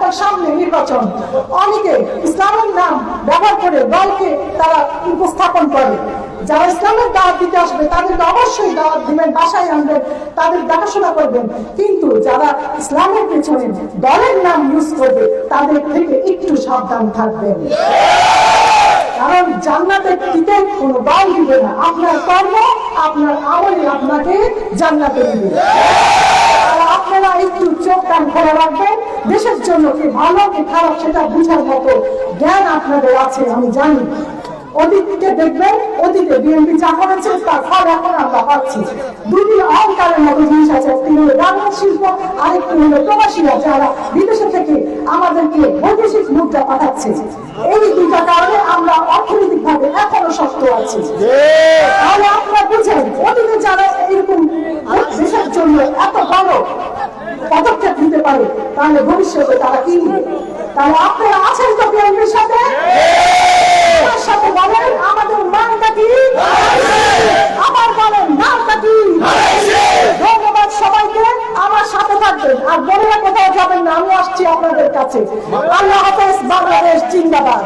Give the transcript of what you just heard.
এবং সামনে নির্বাচন। অনেকে ইসলামের নাম ব্যবহার করে দলকে তারা উপস্থাপন করে। যারা ইসলামের দাওয়াত দিতে আসবে, তাদেরকে অবশ্যই দাওয়াত দিবেন, বাসায় আনবেন, তাদের দেখাশোনা করবেন। কিন্তু যারা ইসলামের পেছনে দলের নাম ইউজ করবে, তাদের থেকে একটু সাবধান থাকবেন। কারণ জান্নাতের দিতে কোনো দল দিবে না। আপনার কর্ম, আপনার আমলে আপনাকে জান্নাতে দিবে আর আপনারা একটু চোখ কান খোলা রাখবেন দেশের জন্য কি ভালো কি খারাপ সেটা বুঝার মতো জ্ঞান আপনাদের আছে আমি জানি। অতীতকে দেখবেন অতীতে বিএনপি যা করেছে তার ফল এখন আমরা পাচ্ছি। দুটি অহংকারের মতো জিনিস আছে একটি হলো বাংলা শিল্প আরেকটি হলো প্রবাসীরা যারা বিদেশে থেকে আমাদেরকে বৈদেশিক মুদ্রা পাঠাচ্ছে। এই দুইটা কারণে আমরা অর্থনৈতিক ভাবে এখনও শক্ত আছি। তাহলে আপনারা বুঝেন অতীতে যারা এরকম দেশের জন্য এত বড় নিতে পারে, তাহলে ভবিষ্যতে তারা কি তাহলে আপনারা আছেন তো বিএনপির সাথে? সাথে বলেন, আমাদের আবার বলেন নামটা কি? ধন্যবাদ সবাইকে, আমার সাথে থাকবেন। আর বোনেরা কোথাও যাবেন না, আমি আসছি আপনাদের কাছে। আল্লাহ হাফেজ, বাংলাদেশ, জিন্দাবাদ।